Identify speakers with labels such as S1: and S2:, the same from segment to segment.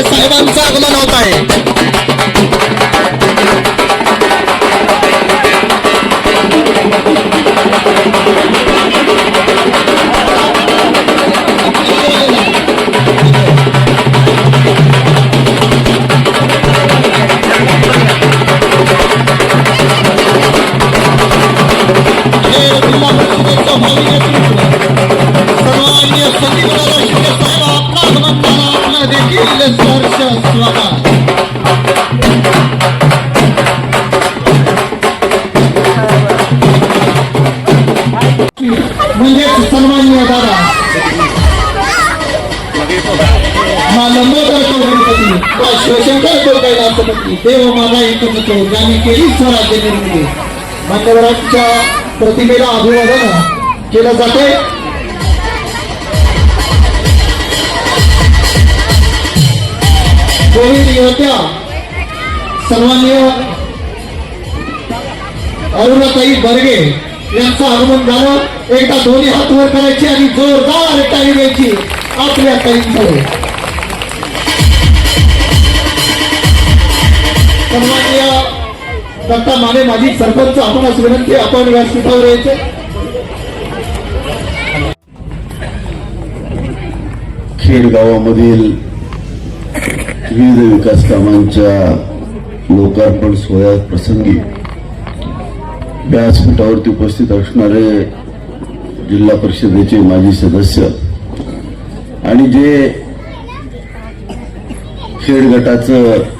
S1: महेश साहेबांचं आगमन होत आहे. देव माझा एकच तो ज्यांनी केली स्वराज्य निर्मिती. मान्यवरांच्या प्रतिमेला अभिवादन केलं जाते. कोविड योद्ध्या सर्वांनी अरुणाताई बर्गे यांचं आगमन झालं. एकदा दोन्ही हात वर करायची आणि जोरदार टाळी द्यायची आपल्या ताईंकडे. सन्माननीय दत्ता माने माजी सरपंच आपणास विनंती आपण व्यासपीठावर यायचे.
S2: खेड गावामधील विविध विकास कामांच्या लोकार्पण सोहळ्या प्रसंगी व्यासपीठावरती उपस्थित असणारे जिल्हा परिषदेचे माजी सदस्य आणि जे खेड गटाचं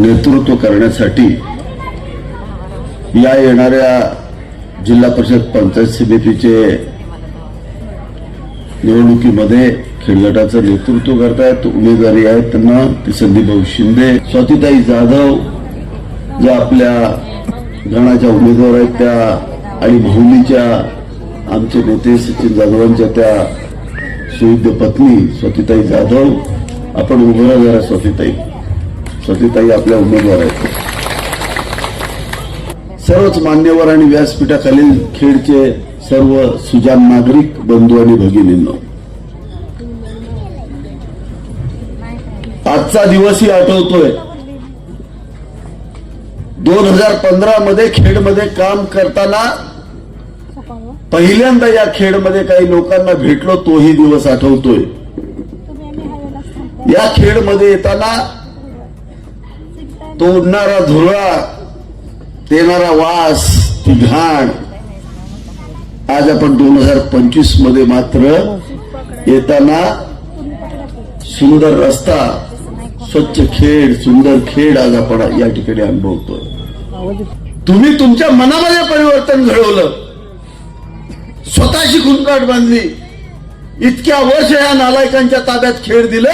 S2: नेतृत्व करण्यासाठी या येणाऱ्या जिल्हा परिषद पंचायत समितीचे निवडणुकीमध्ये खेळगटाचं नेतृत्व करतायत उमेदवारी आहेत त्यांना ते संदीपभाऊ शिंदे स्वातीताई जाधव ज्या आपल्या गणाच्या उमेदवार आहेत त्या आणि भाऊलीच्या आमचे नेते सचिन जाधवांच्या त्या सुविध पत्नी स्वातीताई जाधव आपण उभं राहा जरा स्वातीताई. स्वातीताई आपल्या उमेदवार आहेत. सर्वच मान्यवर आणि व्यासपीठाखालील खेडचे सर्व सुजान नागरिक बंधू आणि भगिनींनो. आजचा दिवसही आठवतोय. दोन हजार पंधरा मध्ये खेडमध्ये काम करताना पहिल्यांदा या खेडमध्ये काही लोकांना भेटलो तोही दिवस आठवतोय. या खेडमध्ये येताना तो उडणारा धुळा देणारा वास ती घाण. आज आपण दोन हजार पंचवीसमध्ये मात्र येताना सुंदर रस्ता स्वच्छ खेड सुंदर खेड आज आपण या ठिकाणी अनुभवतोय. तुम्ही तुमच्या मनामध्ये परिवर्तन घडवलं. स्वतःची खुनकाट बांधली. इतक्या वर्ष या नालायकांच्या ताब्यात खेळ दिलं.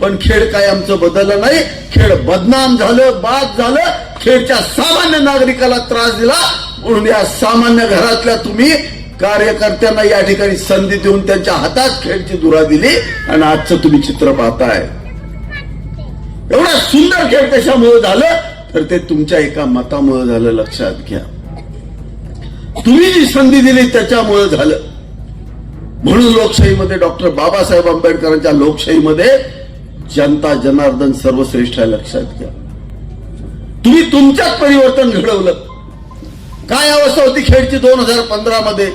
S2: पण खेळ काय आमचं बदललं नाही. खेळ बदनाम झालं बाद झालं. खेळच्या सामान्य नागरिकाला त्रास दिला. म्हणून या सामान्य घरातल्या तुम्ही कार्यकर्त्यांना या ठिकाणी संधी देऊन त्यांच्या हातात खेळची दुरा दिली आणि आजचं तुम्ही चित्र पाहताय. एवढा सुंदर खेळ कशामुळे झालं? तर ते तुमच्या एका मतामुळे झालं लक्षात घ्या. तुम्ही जी संधी दिली त्याच्यामुळे झालं. म्हणून लोकशाहीमध्ये डॉक्टर बाबासाहेब आंबेडकरांच्या लोकशाहीमध्ये जनता जनार्दन सर्वश्रेष्ठ आहे लक्षात घ्या. तुम्ही तुमच्यात परिवर्तन घडवलं. काय अवस्था होती खेळची दोन हजार पंधरा मध्ये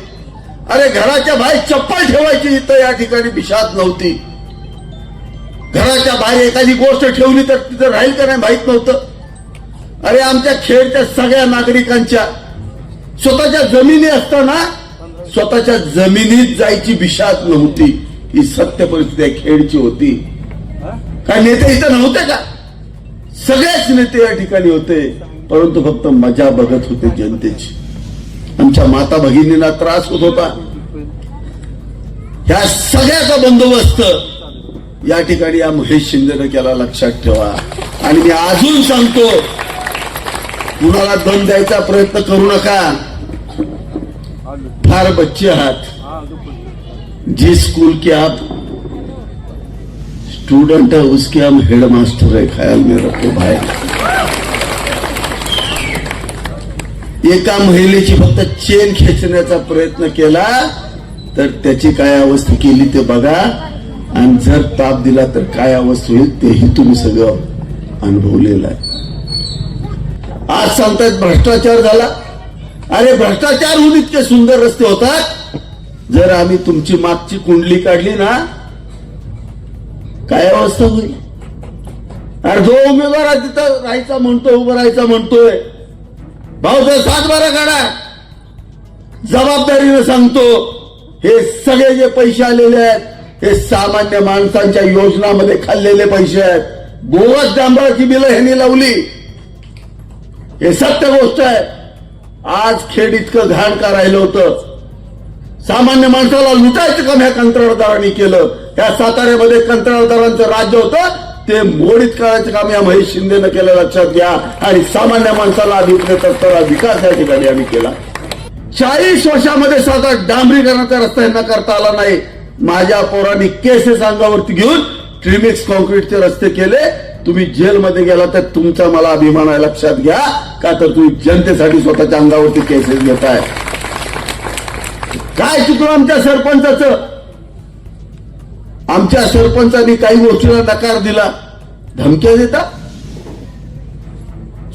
S2: अरे घराच्या बाहेर चप्पल ठेवायची तर या ठिकाणी बिशात नव्हती. घराच्या बाहेर एखादी गोष्ट ठेवली तर तिथं राहील का नाही माहीत नव्हतं. अरे आमच्या खेळच्या सगळ्या नागरिकांच्या स्वतःच्या जमिनी असताना स्वतःच्या जमिनीत जायची बिशात नव्हती. ही सत्य परिस्थिती खेळची होती. काय नेते इथं नव्हते का? सगळेच नेते या ठिकाणी होते परंतु फक्त मजा बघत होते जनतेची. आमच्या माता भगिनींना त्रास होत होता. ह्या सगळ्याचा बंदोबस्त या ठिकाणी या महेश शिंदेनं केला लक्षात ठेवा. आणि मी अजून सांगतो कुणाला दम द्यायचा प्रयत्न करू नका. फार बच्चे आहात. जी स्कूल के आप स्टूडेंट है उसके हम हेड मास्टर है ख्याल में रखो भाई। एका महिलेची फक्त चेन खेचण्याचा प्रयत्न केला तर त्याची काय अवस्था केली ते बघा. आणि जर ताप दिला तर काय अवस्था होईल तेही तुम्ही सगळं अनुभवलेलं आहे. आज सांगतायत भ्रष्टाचार झाला. अरे भ्रष्टाचार होऊन इतके सुंदर रस्ते होतात. जर आम्ही तुमची मागची कुंडली काढली ना काय अवस्था होईल अरे जो उमेदवार तिथं राहायचा म्हणतोय उभं राहायचा म्हणतोय. भाऊ जर सात बारा काढा. जबाबदारीनं सांगतो हे सगळे जे पैसे आलेले आहेत हे सामान्य माणसांच्या योजनामध्ये खाल्लेले पैसे आहेत. बोगस डांबराची बिलं ह्यांनी लावली? हे सत्य गोष्ट आहे. आज खेड इतकं घाण का राहिलं होतं. सामान्य माणसाला लुटायचं काम ह्या कंत्राटदारांनी केलं. या साताऱ्यामध्ये कंत्राटदारांचं राज्य होतं. ते मोडीत करायचं काम या महेश शिंदेनं केलं लक्षात घ्या. आणि सामान्य माणसाला अभिप्रेत असताना विकास या ठिकाणी आम्ही केला. चाळीस वर्षामध्ये साधा डांबरीकरणाचा रस्ता यांना करता आला नाही. माझ्या पोरांनी केसेस अंगावरती घेऊन ट्रिमिक्स कॉन्क्रीटचे रस्ते केले. तुम्ही जेलमध्ये गेला तर तुमचा मला अभिमान आहे लक्षात घ्या. का तर तुम्ही जनतेसाठी स्वतःच्या अंगावरती केसेस घेताय. काय चुकलं आमच्या सरपंचाचं? आमच्या सरपंचांनी काही गोष्टीला नकार दिला. धमक्या देता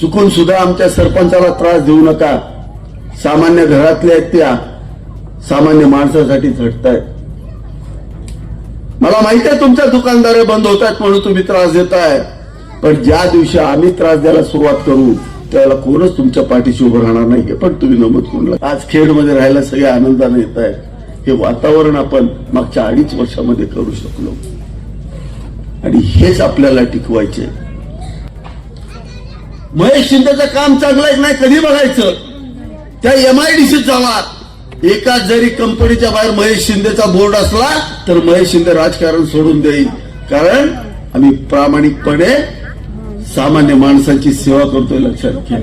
S2: चुकून सुद्धा आमच्या सरपंचाला त्रास देऊ नका. सामान्य घरातल्या आहेत त्या सामान्य माणसासाठी झटतायत. मला माहिती आहे तुमच्या दुकानदारे बंद होत आहेत म्हणून तुम्ही त्रास देताय पण ज्या दिवशी आम्ही त्रास द्यायला सुरुवात करू त्याला कोणच तुमच्या पाठीशी उभं राहणार नाही हे पण तुम्ही नमूद करून आज खेडमध्ये राहायला सगळे आनंदाने येत आहे हे वातावरण आपण मागच्या अडीच वर्षामध्ये करू शकलो. आणि हेच आपल्याला टिकवायचे. महेश शिंदेचं काम चांगलं नाही कधी बघायचं? त्या एमआयडीसी जावा. एकाच जरी कंपनीच्या बाहेर महेश शिंदेचा बोर्ड असला तर महेश शिंदे राजकारण सोडून देईल. कारण आम्ही प्रामाणिकपणे सामान्य माणसाची सेवा करतोय लक्षात घ्या.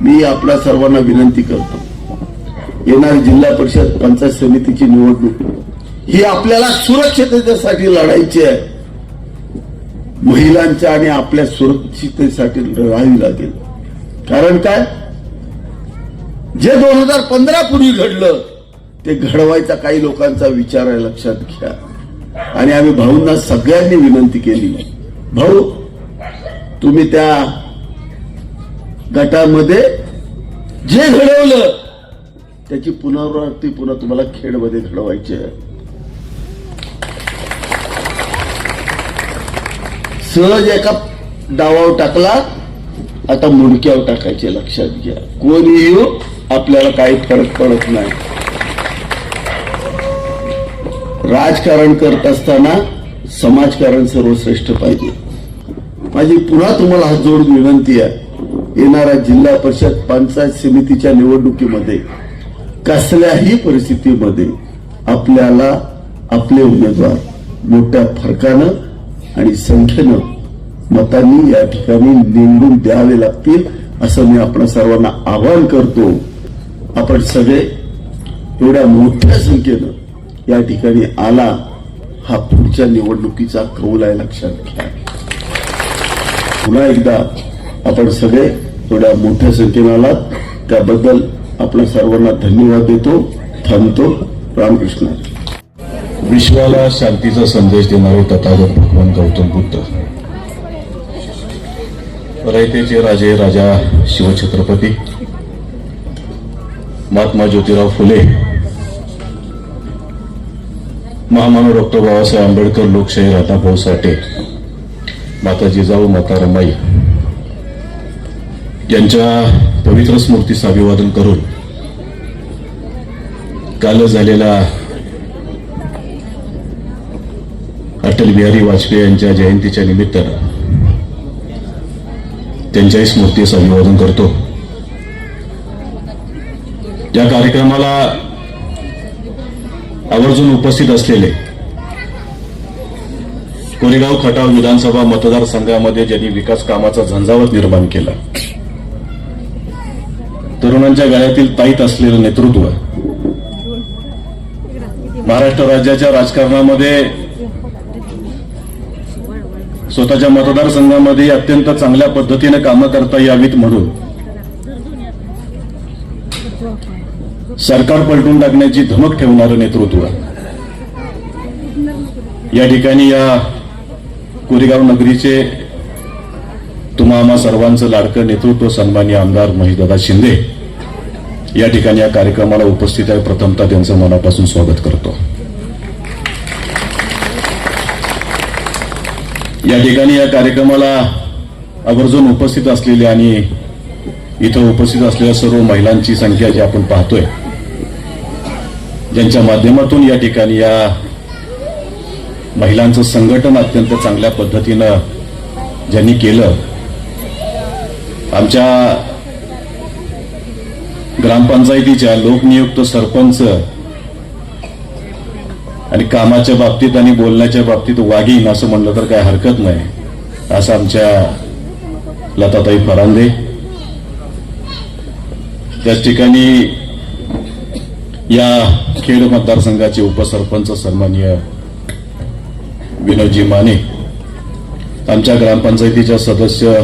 S2: मी आपल्या सर्वांना विनंती करतो. येणारी जिल्हा परिषद पंचायत समितीची निवडणूक. ही आपल्याला सुरक्षिततेसाठी लढायची आहे. महिलांच्या आणि आपल्या सुरक्षिततेसाठी लढावी लागेल. कारण काय? जे दोन हजार पंधरा पूर्वी घडलं ते घडवायचा काही लोकांचा विचार आहे लक्षात घ्या. आणि आम्ही भाऊंना सगळ्यांनी विनंती केली. भाऊ तुम्ही त्या गटामध्ये जे घडवलं त्याची पुनरावृत्ती पुन्हा तुम्हाला खेडमध्ये घडवायची आहे. सहज एका डावावर टाकला आता मुडक्यावर टाकायचे लक्षात घ्या. कोणी येऊ हो, आपल्याला काही फरक पडत नाही. राजकारण करत असताना समाजकारण सर्वश्रेष्ठ पाहिजे. माझी पुन्हा तुम्हाला हात जोडून विनंती आहे. येणाऱ्या जिल्हा परिषद पंचायत समितीच्या निवडणुकीमध्ये कसल्याही परिस्थितीमध्ये आपल्याला आपले उमेदवार मोठ्या फरकानं आणि संख्येनं मतांनी या ठिकाणी निवडून द्यावे लागतील असं मी आपण सर्वांना आवाहन करतो. आपण सगळे एवढ्या मोठ्या संख्येनं या ठिकाणी आला हा पुढच्या निवडणुकीचा कौल आहे लक्षात घ्या. पुन्हा एकदा आपण सगळे थोड्या मोठ्या संख्येनं आलात. त्याबद्दल आपल्या सर्वांना धन्यवाद देतो. थांबतो. रामकृष्ण.
S3: विश्वाला शांतीचा संदेश देणारे तथागत भगवान गौतम बुद्ध. रयतेचे राजे राजा शिवछत्रपती महात्मा ज्योतिराव फुले महामानव डॉक्टर बाबासाहेब आंबेडकर लोकशाही राधाभाऊ साठे माता जिजाऊ माता रमाई यांच्या पवित्र स्मृतीचं अभिवादन करून काल झालेला अटल बिहारी वाजपेयी यांच्या जयंतीच्या निमित्तानं त्यांच्याही स्मृतीस अभिवादन करतो. या कार्यक्रमाला आवर्जून उपस्थित असलेले कोरेगाव खटाव विधानसभा मतदारसंघामध्ये ज्यांनी विकास कामाचा झंझावत निर्माण केला. तरुणांच्या गळ्यातील ताईत असलेलं नेतृत्व. महाराष्ट्र राज्याच्या राजकारणामध्ये स्वतःच्या मतदारसंघामध्ये अत्यंत चांगल्या पद्धतीने कामं करता यावीत म्हणून. सरकार पलटून टाकण्याची धमक ठेवणारं नेतृत्व. या ठिकाणी या कोरेगाव नगरीचे तुम्हा आम्हा सर्वांचं लाडकं नेतृत्व सन्मान्य आमदार महेशदादा शिंदे या ठिकाणी या कार्यक्रमाला उपस्थित आहे. प्रथमतः त्यांचं मनापासून स्वागत करतो. या ठिकाणी या कार्यक्रमाला आवर्जून उपस्थित असलेले आणि इथं उपस्थित असलेल्या सर्व महिलांची संख्या जी आपण पाहतोय ज्यांच्या माध्यमातून या ठिकाणी या महिलांचं संघटन अत्यंत चांगल्या पद्धतीनं ज्यांनी केलं आमच्या ग्रामपंचायतीच्या लोकनियुक्त सरपंच आणि कामाच्या बाबतीत आणि बोलण्याच्या बाबतीत वागीन असं म्हणलं तर काय हरकत नाही असं आमच्या लताताई फरांदे. त्याच ठिकाणी या खेड मतदारसंघाचे उपसरपंच सन्माननीय विनोदजी माने आमच्या ग्रामपंचायतीच्या सदस्य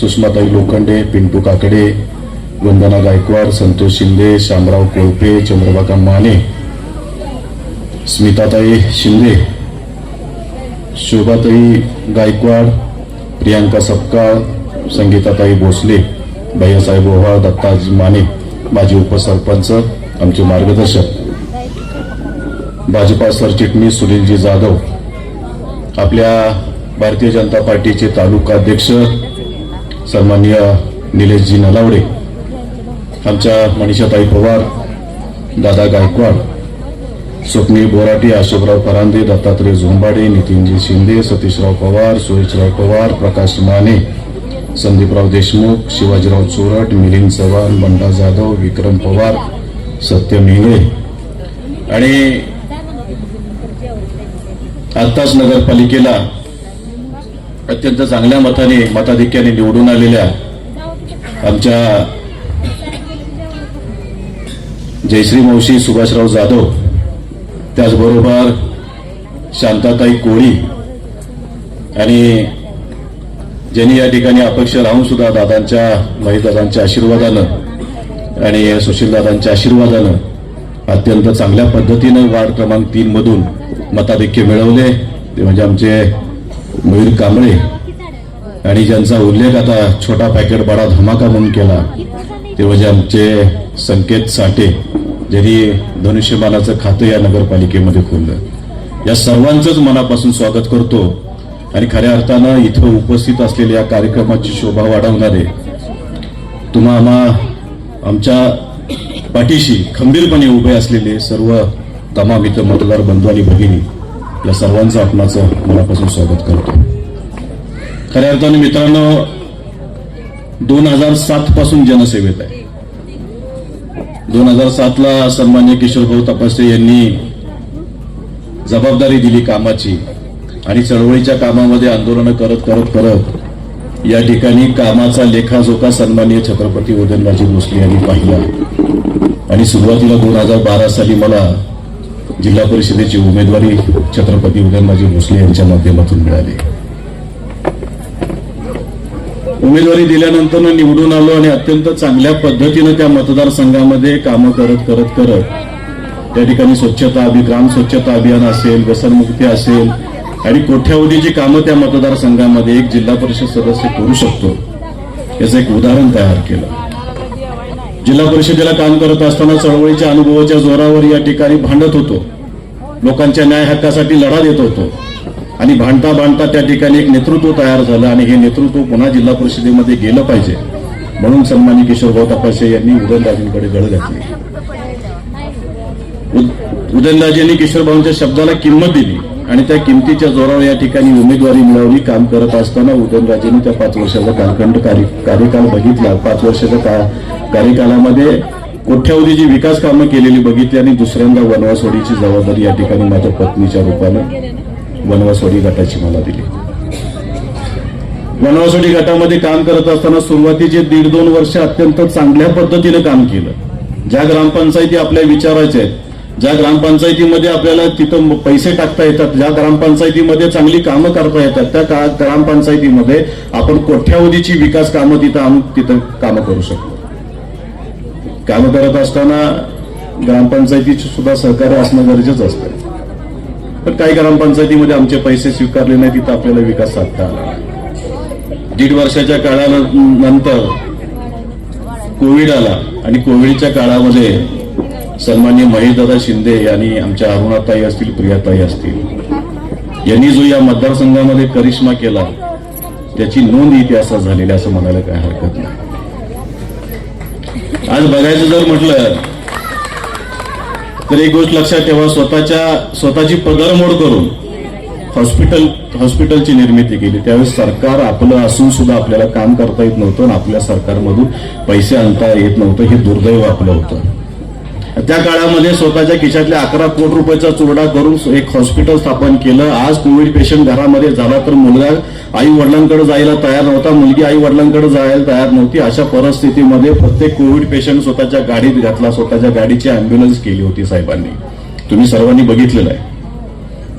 S3: सुषमाताई लोखंडे पिंटू काकडे वंदना गायकवाड संतोष शिंदे शामराव कोळपे चंद्रबाका माने स्मिताताई शिंदे शोभाताई गायकवाड प्रियांका सपकाळ संगीताताई भोसले भैयासाहेब ओव्हाळ दत्ताजी माने माजी उपसरपंच आमचे मार्गदर्शक. भाजपा सरचिटणीस सुनीलजी जाधव आपल्या भारतीय जनता पार्टीचे तालुका अध्यक्ष सन्माननीय निलेशजी नलावडे आमच्या मनीषाताई पवार दादा गायकवाड स्वप्नी बोराटे अशोकराव परांदे दत्तात्रय झोंबाडे नितीनजी शिंदे सतीशराव पवार सुरेशराव पवार प्रकाश माने संदीपराव देशमुख शिवाजीराव चोरट मिलिंद चव्हाण बंडा जाधव विक्रम पवार सत्य मेंगळे आणि आत्ताच नगरपालिकेला अत्यंत चांगल्या मताने मताधिक्याने निवडून आलेल्या आमच्या जयश्री मावशी सुभाषराव जाधव त्याचबरोबर शांताताई कोळी आणि ज्यांनी या ठिकाणी अपक्ष राहून सुद्धा दादांच्या महेशदादांच्या आशीर्वादानं आणि सुशीलदादांच्या आशीर्वादानं अत्यंत चांगल्या पद्धतीनं वार्ड क्रमांक तीन मधून मताधिक्य मिळवले ते म्हणजे आमचे मयूर कांबळे. आणि ज्यांचा उल्लेख आता छोटा पॅकेट बडा धमाका म्हणून केला ते म्हणजे आमचे संकेत साठे ज्यांनी धनुष्यबाणाचं खातं या नगरपालिकेमध्ये खोललं. या सर्वांचंच मनापासून स्वागत करतो. आणि खऱ्या अर्थानं इथं उपस्थित असलेल्या या कार्यक्रमाची शोभा वाढवणारे तुम्हा आम्हा आमच्या पाठीशी खंबीरपणे उभे असलेले सर्व तमाम इथं मतदार बंधू आणि भगिनी या सर्वांचं आपणाचं मनापासून स्वागत करतो. खऱ्या अर्थाने मित्रांनो दोन हजार सात पासून जनसेवेत आहे. दोन हजार सात ला सन्मान्य किशोरभाऊ तपासे यांनी जबाबदारी दिली कामाची आणि चळवळीच्या कामामध्ये आंदोलनं करत करत करत या ठिकाणी कामाचा लेखाजोखा सन्मान्य छत्रपती उदयनराजे भोसले यांनी पाहिला. आणि सुरुवातीला दोन हजार बारा साली मला जिल्हा परिषदेची उमेदवारी छत्रपती उदयनराजे भोसले यांच्या माध्यमातून मिळाली. उमेदवारी दिल्यानंतर निवडून आलो आणि अत्यंत चांगल्या पद्धतीनं त्या मतदारसंघामध्ये कामं करत करत करत त्या ठिकाणी स्वच्छता अभि ग्राम स्वच्छता अभियान असेल व्यसनमुक्ती असेल आणि कोठ्यावधीची कामं त्या मतदारसंघामध्ये एक जिल्हा परिषद सदस्य करू शकतो याचं एक उदाहरण तयार केलं. जिल्हा परिषदेला काम करत असताना चळवळीच्या अनुभवाच्या जोरावर या ठिकाणी भांडत होतो. लोकांच्या न्याय हक्कासाठी लढा देत होतो. आणि भांडता भांडता त्या ठिकाणी एक नेतृत्व तयार झालं आणि हे नेतृत्व पुन्हा जिल्हा परिषदेमध्ये गेलं पाहिजे. म्हणून सन्मानी किशोरभाऊ तपासे यांनी उदयनराजेंकडे गळ घातली. उदयनराजेंनी किशोरभाऊंच्या शब्दाला किंमत दिली आणि त्या किमतीच्या जोरावर या ठिकाणी उमेदवारी मिळवली. काम करत असताना उदयनराजेंनी त्या पाच वर्षाचा कालखंड कार्यकाल बघितला. पाच वर्षाचा का- कार्यकालामध्ये कोठ्यावधी विकास कामं केलेली बघितली आणि दुसऱ्यांदा वनवासवाडीची जबाबदारी या ठिकाणी माझ्या पत्नीच्या रूपानं वनवासवाडी गटाची मला दिली. वनवासवाडी गटामध्ये काम करत असताना सुरुवातीचे दीड दोन वर्ष अत्यंत चांगल्या पद्धतीनं काम केलं. ज्या ग्रामपंचायती आपल्या विचारायच्या आहेत ज्या ग्रामपंचायतीमध्ये आपल्याला तिथं पैसे टाकता येतात ज्या ग्रामपंचायतीमध्ये चांगली कामं करता येतात त्या ग्रामपंचायतीमध्ये आपण कोठ्यावधीची विकास कामं तिथं आणून तिथं कामं करू शकतो. कामं करत असताना ग्रामपंचायतीचे सुद्धा सहकार्य असणं गरजेचं असतं. पण काही ग्रामपंचायतीमध्ये आमचे पैसे स्वीकारले नाही तिथं आपल्याला विकास साधता आला दीड वर्षाच्या काळानंतर कोविड आला आणि कोविडच्या काळामध्ये सन्मान्य महेशदादा शिंदे यांनी आमच्या अरुणाताई असतील प्रियाताई असतील यांनी जो या मतदारसंघामध्ये करिश्मा केला त्याची नोंद इतिहासात झालेली असं म्हणायला काय हरकत नाही. आज बघायचं जर म्हटलं तर एक गोष्ट लक्षात ठेवा स्वतःच्या स्वतःची पगारमोड करून हॉस्पिटल हॉस्पिटलची निर्मिती केली. त्यावेळेस सरकार आपलं असून सुद्धा आपल्याला काम करता येत नव्हतं आणि आपल्या सरकारमधून पैसे आणता येत नव्हतं हे दुर्दैव आपलं होतं. त्या काळामध्ये स्वतःच्या खिशातल्या अकरा कोटी रुपयाचा चुरडा करून एक हॉस्पिटल स्थापन केलं. आज कोविड पेशंट घरामध्ये झाला तर मुलगा आई वडिलांकडे जायला तयार नव्हता. मुलगी आई वडिलांकडे जायला तयार नव्हती. अशा परिस्थितीमध्ये प्रत्येक कोविड पेशंट स्वतःच्या गाडीत घातला. स्वतःच्या गाडीची अँब्युलन्स केली होती साहेबांनी. तुम्ही सर्वांनी बघितलेलं आहे.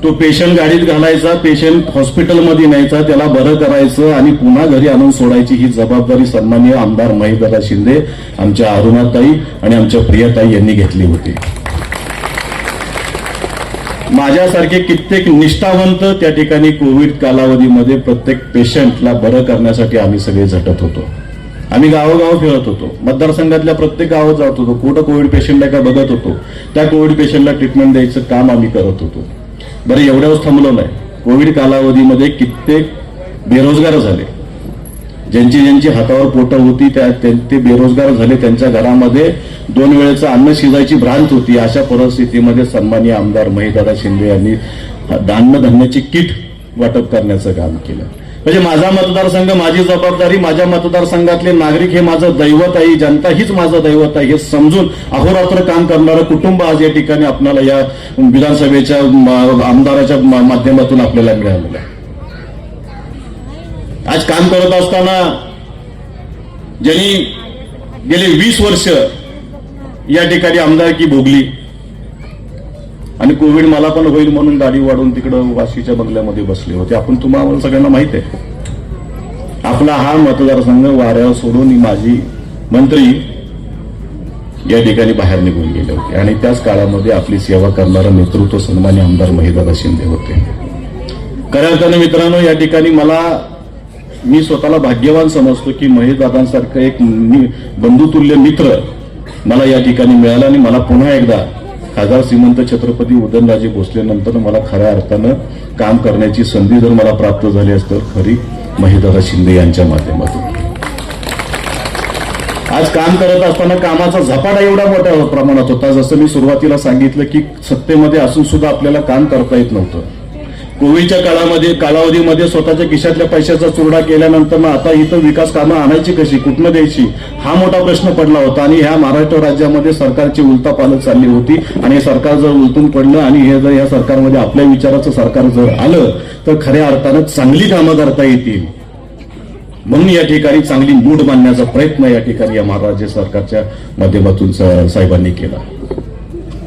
S3: तो पेशंट गाडीत घालायचा पेशंट हॉस्पिटलमध्ये न्यायचा त्याला बरं करायचं आणि पुन्हा घरी आणून सोडायची ही जबाबदारी सन्माननीय आमदार महेंद्रदा शिंदे आमच्या अरुणाताई आणि आमच्या प्रियाताई यांनी घेतली होती. माझ्यासारखे कित्येक निष्ठावंत त्या ठिकाणी कोविड कालावधीमध्ये प्रत्येक पेशंटला बरं करण्यासाठी आम्ही सगळे झटत होतो. आम्ही गावोगाव फिरत होतो. मतदारसंघातल्या प्रत्येक गावात जात होतो. कुठं कोविड पेशंटला का बघत होतो? त्या कोविड पेशंटला ट्रीटमेंट द्यायचं काम आम्ही करत होतो. बरं एवढ्याच थांबलो नाही. कोविड कालावधीमध्ये कित्येक बेरोजगार झाले. ज्यांची ज्यांची हातावर पोटं होती त्या ते बेरोजगार झाले. त्यांच्या घरामध्ये दोन वेळेचं अन्न शिजायची भ्रांत होती. अशा परिस्थितीमध्ये सन्माननीय आमदार महिदादा शिंदे यांनी अन्नधान्याची किट वाटप करण्याचं काम केलं. म्हणजे माझा मतदारसंघ माझी जबाबदारी माझ्या मतदारसंघातले नागरिक हे माझं दैवत आहे जनता हीच माझं दैवत आहे हे समजून अहोरात्र काम करणारं कुटुंब आज या ठिकाणी आपल्याला या विधानसभेच्या आमदाराच्या माध्यमातून आपल्याला मिळालेलं आहे. आज काम करत असताना ज्यांनी गेले वीस वर्ष या ठिकाणी आमदारकी भोगली आणि कोविड मला पण होईल म्हणून गाडी वाढून तिकडं वाशीच्या बंगल्यामध्ये बसले होते. आपण तुम्हाला सगळ्यांना माहीत आहे. आपला हा मतदारसंघ वाऱ्यावर सोडून माझी मंत्री या ठिकाणी बाहेर निघून गेले होते. आणि त्याच काळामध्ये आपली सेवा करणारं नेतृत्व सन्मान्य आमदार महिदादा शिंदे होते. खऱ्या अर्थानं मित्रांनो या ठिकाणी मला मी स्वतःला भाग्यवान समजतो की महेशदादांसारखं एक बंधुतुल्य मित्र मला या ठिकाणी मिळाला आणि मला पुन्हा एकदा खासदार श्रीमंत छत्रपती उदयनराजे भोसलेनंतर मला खऱ्या अर्थानं काम करण्याची संधी जर मला प्राप्त झाली असतं खरी महेशदादा शिंदे यांच्या माध्यमातून. आज काम करत असताना कामाचा झपाटा एवढा मोठ्या प्रमाणात होता. जसं मी सुरुवातीला सांगितलं की सत्तेमध्ये असून सुद्धा आपल्याला काम करता येत नव्हतं. कोविडच्या काळामध्ये कालावधीमध्ये स्वतःच्या खिशातल्या पैशाचा चुरडा केल्यानंतर मग आता इथं विकास कामं आणायची कशी कुठनं द्यायची? हा मोठा प्रश्न पडला होता आणि ह्या महाराष्ट्र राज्यामध्ये सरकारची उलता पालत चालली होती आणि हे सरकार जर उलटून पडलं आणि हे जर या सरकारमध्ये आपल्या विचाराचं सरकार जर आलं तर खऱ्या अर्थानं चांगली कामं करता येतील. म्हणून या ठिकाणी चांगली मूड बांधण्याचा प्रयत्न या ठिकाणी या महाराष्ट्र सरकारच्या माध्यमातून साहेबांनी केला.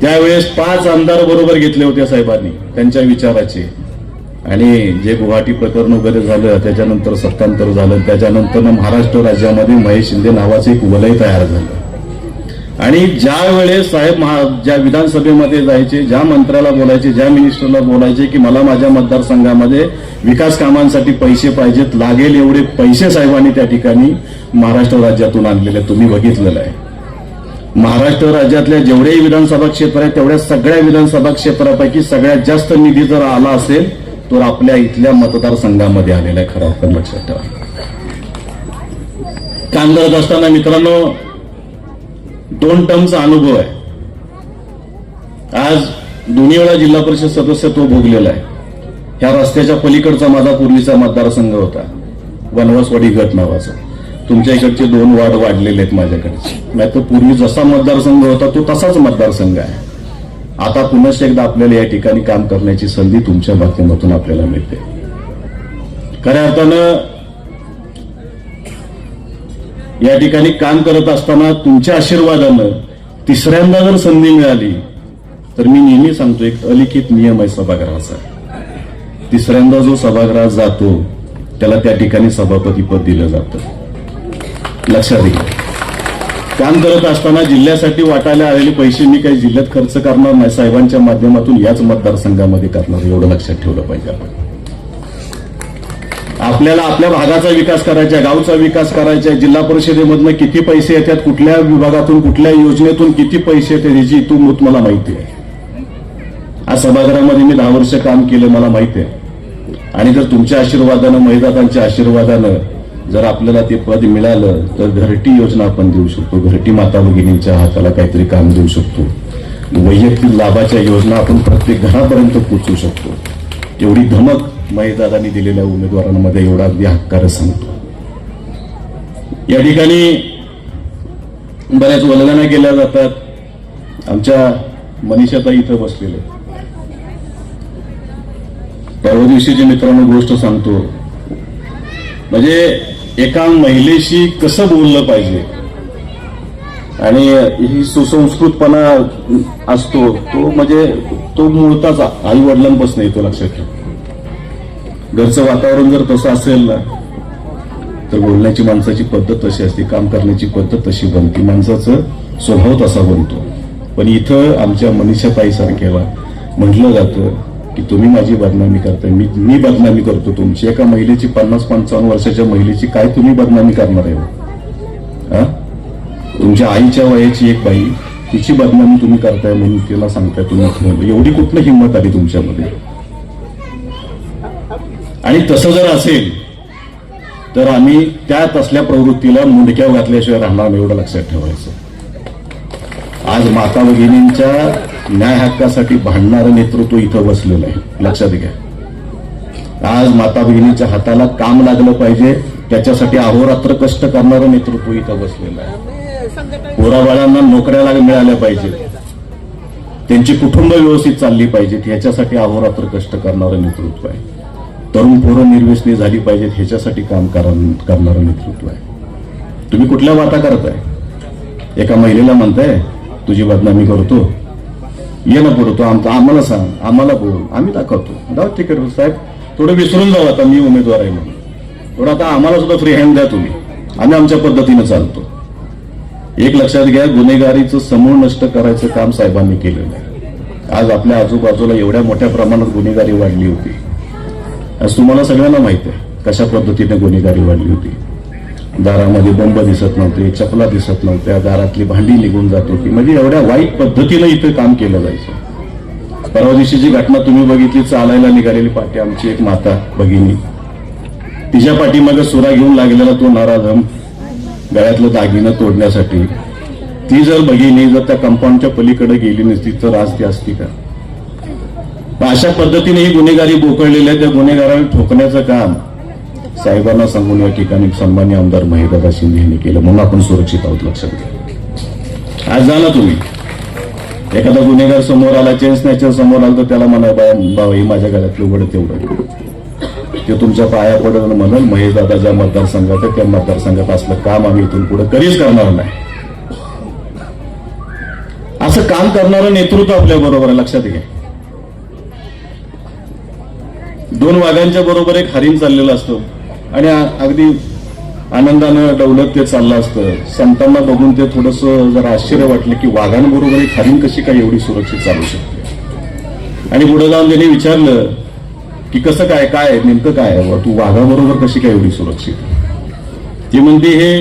S3: त्यावेळेस पाच आमदार बरोबर घेतले होते साहेबांनी त्यांच्या विचाराचे. आणि जे गुवाहाटी प्रकरण वगैरे झालं त्याच्यानंतर सत्तांतर झालं त्याच्यानंतर महाराष्ट्र राज्यामध्ये महेश शिंदे नावाचं एक वलय तयार झालं. आणि ज्या वेळेस साहेब महा ज्या विधानसभेमध्ये जायचे ज्या मंत्र्याला बोलायचे ज्या मिनिस्टरला बोलायचे की मला माझ्या मतदारसंघामध्ये विकास कामांसाठी पैसे पाहिजेत लागेल एवढे पैसे साहेबांनी त्या ठिकाणी महाराष्ट्र राज्यातून आणलेले तुम्ही बघितलेलं आहे. महाराष्ट्र राज्यातल्या जेवढेही विधानसभा क्षेत्र आहे तेवढ्या सगळ्या विधानसभा क्षेत्रापैकी सगळ्यात जास्त निधी जर आला असेल तर आपल्या इथल्या मतदारसंघामध्ये आलेला आहे खरं आपण लक्षात ठेवा. काम करत असताना मित्रांनो दोन टर्मचा अनुभव आहे. आज दोन्ही वेळा जिल्हा परिषद सदस्य तो भोगलेला आहे. ह्या रस्त्याच्या पलीकडचा माझा पूर्वीचा मतदारसंघ होता. वनवासवाडी गट नावाचा. तुमच्या इकडचे दोन वार्ड वाढलेले आहेत माझ्याकडचे. नाही तो पूर्वी जसा मतदारसंघ होता तो तसाच मतदारसंघ आहे. आता पुनश एकदा आपल्याला या ठिकाणी काम करण्याची संधी तुमच्या माध्यमातून आपल्याला मिळते. खऱ्या अर्थानं या ठिकाणी काम करत असताना तुमच्या आशीर्वादानं तिसऱ्यांदा जर संधी मिळाली तर मी नेहमी सांगतो एक अलिखित नियम आहे सभागृहाचा. तिसऱ्यांदा जो सभागृहात जातो त्याला त्या ठिकाणी सभापती पद दिलं जातं. लक्षात घ्या. काम करत असताना जिल्ह्यासाठी वाटायला आलेले पैसे मी काही जिल्ह्यात खर्च करणार नाही. साहेबांच्या माध्यमातून याच मतदारसंघामध्ये करणार एवढं लक्षात ठेवलं पाहिजे आपण. आपल्याला आपल्या भागाचा विकास करायचा आहे, गावचा विकास करायचा आहे. जिल्हा परिषदेमधनं किती पैसे येतात कुठल्या विभागातून कुठल्या योजनेतून किती पैसे येतात याची इथून मूत मला माहिती आहे. आज सभागृहामध्ये मी दहा वर्ष काम केलं मला माहिती आहे. आणि जर तुमच्या आशीर्वादानं महिदातांच्या आशीर्वादानं जर आपल्याला ते पद मिळालं तर घरटी योजना आपण देऊ शकतो. घरटी माता भगिनींच्या हाताला काहीतरी काम देऊ शकतो. वैयक्तिक लाभाच्या योजना आपण प्रत्येक घरापर्यंत पोचू शकतो. एवढी धमक महिदादांनी दिलेल्या उमेदवारांमध्ये एवढा अगदी हक्कार सांगतो. या ठिकाणी बऱ्याच वल्लना केल्या जातात. आमच्या मनीषाताई इथं बसलेले. परवा दिवशीची मित्रांनो गोष्ट सांगतो. म्हणजे एका महिलेशी कसं बोललं पाहिजे? आणि ही सुसंस्कृतपणा असतो तो म्हणजे तो मुळताच आई वडिलांपासून येतो लक्षात ठेव. घरचं वातावरण जर तसं असेल ना तर बोलण्याची माणसाची पद्धत तशी असते काम करण्याची पद्धत तशी बनते. माणसाचं स्वभाव तसा बनतो. पण इथं आमच्या मनीषाताई सारख्याला म्हटलं जातं की तुम्ही माझी बदनामी करताय. मी मी बदनामी करतो तुमची. एका महिलेची पन्नास पंचावन्न वर्षाच्या महिलेची काय तुम्ही बदनामी करणार आहे हो? तुमच्या आईच्या वयाची एक बाई तिची बदनामी तुम्ही करताय म्हणून तिला सांगताय तुम्ही एवढी कुठली हिंमत आली तुमच्यामध्ये? आणि तसं जर असेल तर आम्ही त्या तसल्या प्रवृत्तीला मुंडक्या घातल्याशिवाय राहणार एवढं लक्षात ठेवायचं. आज माता भगिनींच्या न्याय हक्कासाठी भांडणारं नेतृत्व इथं बसलेलं आहे. लक्षात घ्या. आज माता भगिनीच्या हाताला काम लागलं पाहिजे त्याच्यासाठी अहोरात्र कष्ट करणारं नेतृत्व इथं बसलेलं आहे. पोराबाळांना नोकऱ्या मिळाल्या पाहिजेत. त्यांची कुटुंब व्यवस्थित चालली पाहिजेत ह्याच्यासाठी अहोरात्र कष्ट करणारं नेतृत्व आहे. तरुण पोरं निर्व्यसनी झाली पाहिजेत ह्याच्यासाठी काम करणारं नेतृत्व आहे. तुम्ही कुठल्या वाटा करताय? एका महिलेला म्हणताय तुझी बदनामी करतो. ये ना पुढं तो आमचा आम्हाला सांग आम्हाला बोल आम्ही दाखवतो. जाऊ तिकीट साहेब. थोडं विसरून जाऊ आता मी उमेदवार आहे म्हणून. थोडं आता आम्हाला सुद्धा फ्री हँड द्या तुम्ही. आम्ही आमच्या पद्धतीनं चालतो. एक लक्षात घ्या गुन्हेगारीचं समूळ नष्ट करायचं काम साहेबांनी केलेलं आहे. आज आपल्या आजूबाजूला एवढ्या मोठ्या प्रमाणात गुन्हेगारी वाढली होती. आज तुम्हाला सगळ्यांना माहिती आहे कशा पद्धतीने गुन्हेगारी वाढली होती. दारामध्ये बंब दिसत नव्हते चपला दिसत नव्हत्या दारातली भांडी निघून जात होती. म्हणजे एवढ्या वाईट पद्धतीनं इथे काम केलं जायचं. परवा दिवशीची घटना तुम्ही बघितली चालायला निघालेली पाठी आमची एक माता भगिनी. तिच्या पाठीमागे सुरा घेऊन लागलेला तो नाराधम गळ्यातलं दागिनं तोडण्यासाठी. ती जर भगिनी जर त्या कंपाऊंडच्या पलीकडे गेली नसती तर आज ती असती का? अशा पद्धतीने ही गुन्हेगारी बोकळलेली आहे. त्या गुन्हेगारांना ठोकण्याचं काम साहेबांना सांगून या ठिकाणी सन्मान्य आमदार महेदादा शिंदे यांनी केलं म्हणून आपण सुरक्षित आहोत लक्षात घ्या. आज जा तुम्ही. एखादा गुन्हेगार समोर आला चेन स्नॅचर समोर आला तर त्याला म्हणा बा बाबा माझ्या घरातलं उघड तेवढं ते तुमच्या पाया पडलं म्हणून महेश दादा ज्या मतदारसंघात त्या मतदारसंघात असलं काम आम्ही इथून पुढे कधीच करणार नाही. असं काम करणारं नेतृत्व आपल्या बरोबर लक्षात घ्या. दोन वाघांच्या बरोबर एक हरिण चाललेला असतो. आणि अगदी आनंदानं डवलत ते चाललं असतं. संतांना बघून ते थोडस जरा आश्चर्य वाटलं की वाघांबरोबर एक हरिण कशी काय एवढी सुरक्षित चालू शकते. आणि पुढे जाऊन त्यांनी विचारलं की कसं काय काय नेमकं काय? आहे तू वाघाबरोबर कशी काय एवढी सुरक्षित? ती म्हणते हे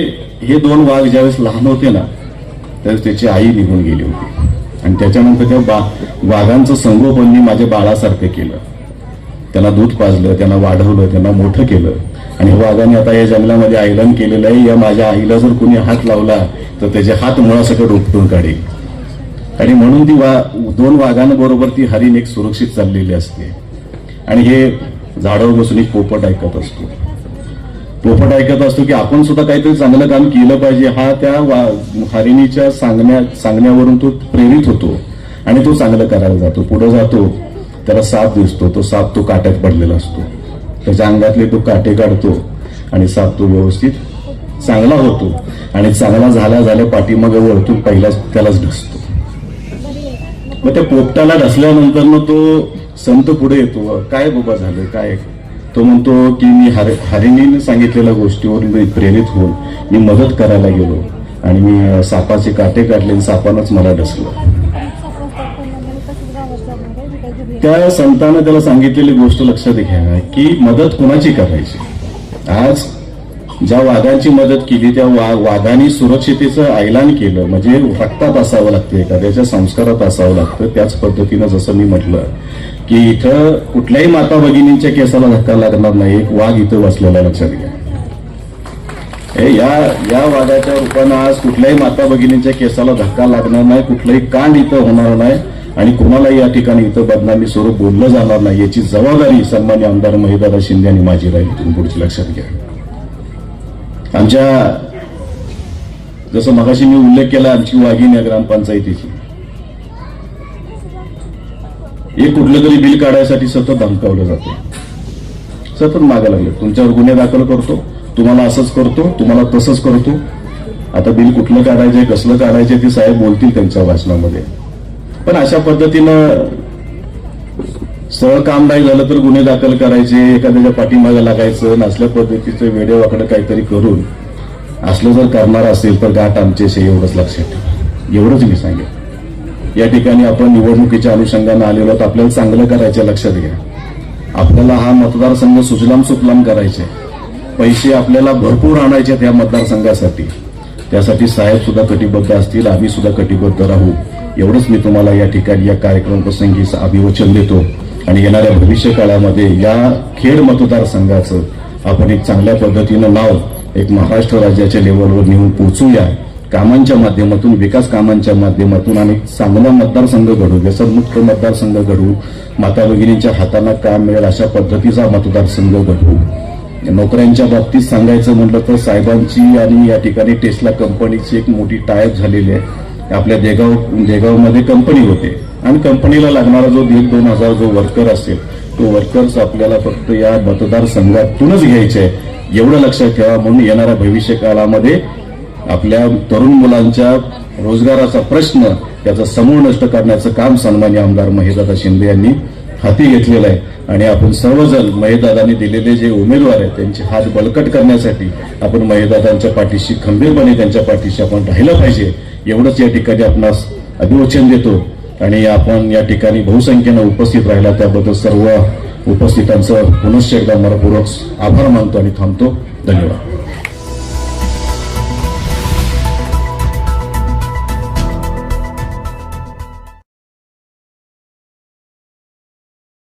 S3: हे दोन वाघ ज्यावेळेस लहान होते ना त्यावेळेस त्याची आई निघून गेली होती. आणि त्याच्यानंतर त्या बा वाघांचं संगोपन मी माझ्या बाळासारखं केलं. त्यांना दूध पाजलं त्यांना वाढवलं त्यांना मोठं केलं. आणि वाघाने आता या जंगलामध्ये आयलन केलेलं आहे. या माझ्या आईला जर कोणी हात लावला तर त्याचे हात मुळासकट उपटून काढेल. आणि म्हणून ती वा दोन वाघांबरोबर ती हरिण एक सुरक्षित चाललेली असते. आणि हे झाडावर बसून एक पोपट ऐकत असतो. पोपट ऐकत असतो की आपण सुद्धा काहीतरी चांगलं काम केलं पाहिजे. हा त्या वा- हरिणीच्या सांगण्या सांगण्यावरून तो प्रेरित होतो आणि तो चांगलं करायला जातो. पुढे जातो त्याला साप दिसतो. तो साप तो काट्यात पडलेला असतो. त्याच्या अंगातले तो काटे काढतो आणि साप तो व्यवस्थित चांगला होतो. आणि चांगला झाला झाल्या पाठीमागे वळतून पहिल्याच त्यालाच ढसतो. मग त्या पोपटाला ढसल्यानंतर मग तो संत पुढे येतो. काय बाबा झालं? काय? तो म्हणतो की मी हर हरिणीने सांगितलेल्या गोष्टीवर मी प्रेरित होऊन मी मदत करायला गेलो. आणि मी सापाचे काटे काढले आणि सापानंच मला ढसलं. त्या संतानं त्याला सांगितलेली गोष्ट लक्षात घ्या की मदत कोणाची करायची? आज ज्या वाघांची मदत केली त्या वा वाघांनी सुरक्षितेचं ऐलान केलं म्हणजे रक्तात असावं लागतं एखाद्याच्या संस्कारात असावं लागतं त्याच पद्धतीनं जसं मी म्हटलं की इथं कुठल्याही माता भगिनींच्या केसाला धक्का लागणार नाही एक वाघ इथं बसलेला लक्षात घ्या. हे या या वाघाच्या रूपानं आज कुठल्याही माता भगिनींच्या केसाला धक्का लागणार नाही कुठलाही कांड इथं होणार नाही आणि कुणालाही या ठिकाणी इथं बदनामी स्वरूप बोललं जाणार नाही याची जबाबदारी सन्मान्य आमदार महिदादा शिंदे आणि माझी राहील इथून पुढची लक्षात घ्या. आमच्या जसं मगाशी मी उल्लेख केला आमची वाघीण या ग्रामपंचायतीची. एक कुठलं तरी बिल काढायसाठी सतत धमकावलं जातं. सतत मागा लागले. तुमच्यावर गुन्हे दाखल करतो तुम्हाला असंच करतो तुम्हाला तसंच करतो. आता बिल कुठलं काढायचंय कसलं काढायचंय ते साहेब बोलतील त्यांच्या भाषणामध्ये. पण अशा पद्धतीनं सरळ काम नाही झालं तर गुन्हे दाखल करायचे एखाद्याच्या पाठीमागे लागायचं नसल्या पद्धतीचं वेडेवाकडं काहीतरी करून असलं जर करणार असेल तर गाठ आमचे एवढंच लक्षात ठेवा. एवढंच मी सांगेन. या ठिकाणी आपण निवडणुकीच्या अनुषंगानं आलेलो आहोत. आपल्याला चांगलं करायचं लक्षात घ्या. आपल्याला हा मतदारसंघ सुजलाम सुफलाम करायचे पैसे आपल्याला भरपूर आणायचे या मतदारसंघासाठी. त्यासाठी साहेब सुद्धा कटिबद्ध असतील आम्ही सुद्धा कटिबद्ध राहू. एवढंच मी तुम्हाला या ठिकाणी या कार्यक्रम प्रसंगी अभिवचन देतो. आणि येणाऱ्या भविष्य काळामध्ये या खेड मतदारसंघाचं आपण एक चांगल्या पद्धतीनं नाव एक महाराष्ट्र राज्याच्या लेवलवर नेऊन पोहोचूया. कामांच्या माध्यमातून विकास कामांच्या माध्यमातून आणि चांगला मतदारसंघ घडू व्यसनमुक्त मतदारसंघ घडू. माता भगिनींच्या हातांना काम मिळेल अशा पद्धतीचा मतदारसंघ घडवू नोकऱ्यांच्या बाबतीत सांगायचं म्हटलं तर साहेबांची आणि या ठिकाणी टेस्ला कंपनीची एक मोठी टायप झालेली आहे. आपल्या देगाव देगावमध्ये कंपनी होते. आणि कंपनीला लागणारा जो दीड दोन हजार जो वर्कर असेल तो वर्कर्स आपल्याला फक्त या मतदारसंघातूनच घ्यायचे आहे एवढं लक्षात ठेवा. म्हणून येणाऱ्या भविष्य काळामध्ये आपल्या तरुण मुलांच्या रोजगाराचा प्रश्न त्याचा समूळ नष्ट करण्याचं काम सन्मान्य आमदार महेदादा शिंदे यांनी हाती घेतलेला आहे. आणि आपण सर्वजण महेदादांनी दिलेले जे उमेदवार आहेत त्यांचे हात बळकट करण्यासाठी आपण महेदादांच्या पाठीशी खंबीरपणे त्यांच्या पाठीशी आपण राहिलं पाहिजे. एवढंच या ठिकाणी आपणास अभिवचन देतो. आणि आपण या ठिकाणी बहुसंख्येनं उपस्थित राहिला त्याबद्दल सर्व उपस्थितांचं पुनश्च एकदा मनपूर्वक आभार मानतो आणि थांबतो. धन्यवाद.